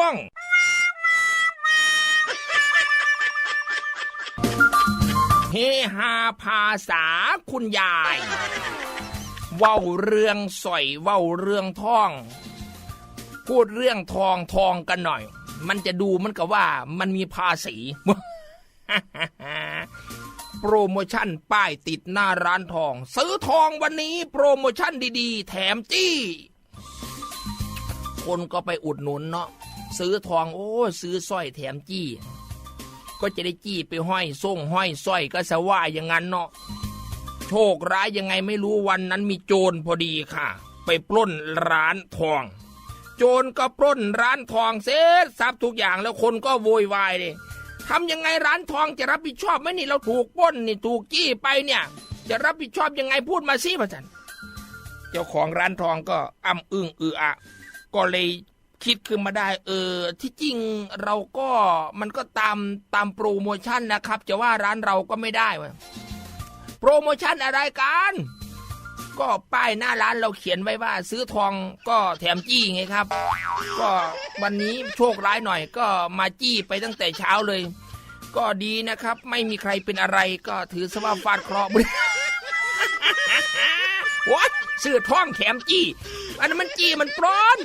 วง เฮฮาภาษาคุณยาย เว้าเรื่องสอยเว้าเรื่องท่อง พูดเรื่องทองทองกันหน่อย มันจะดูมันก็ว่ามันมีภาษีโปรโมชั่นป้ายติดหน้าร้านทอง ซื้อทองวันนี้โปรโมชั่นดีๆ แถมจี้ คนก็ไปอุดหนุนเนาะซื้อทองโอ้ซื้อสร้อยแถมจี้ ก็จะได้จี้ไปห้อยส่งห้อยสร้อยก็สว่าอย่างนั้นเนาะโชคร้ายยังไงไม่รู้วันนั้นมีโจรพอดีค่ะ ไปปล้นร้านทอง โจรก็ปล้นร้านทองเสร็จทรัพย์ทุกอย่างแล้วคนก็โวยวายเลยทำยังไงร้านทองจะรับผิดชอบไหมนี่เราถูกปล้นนี่ถูกจี้ไปเนี่ย จะรับผิดชอบยังไงพูดมาสิพระจันเจ้าของร้านทองก็อ้ำอึ้งอืออะ ก็เลยคิดขึ้นมาได้ เออ ที่จริงเราก็มันก็ตามตามโปรโมชั่นนะครับ จะว่าร้านเราก็ไม่ได้เวะโปรโมชั่นอะไรกันก็ป้ายหน้าร้านเราเขียนไว้ว่า ซื้อทองก็แถมจี้ไงครับ ก็วันนี้โชคร้ายหน่อยก็มาจี้ไปตั้งแต่เช้าเลย ก็ดีนะครับ ไม่มีใครเป็นอะไรก็ถือสว่าฟาดเคราะห์วัดซื้อทองแถมจี้ อันนั้นมันจี้มันปลอน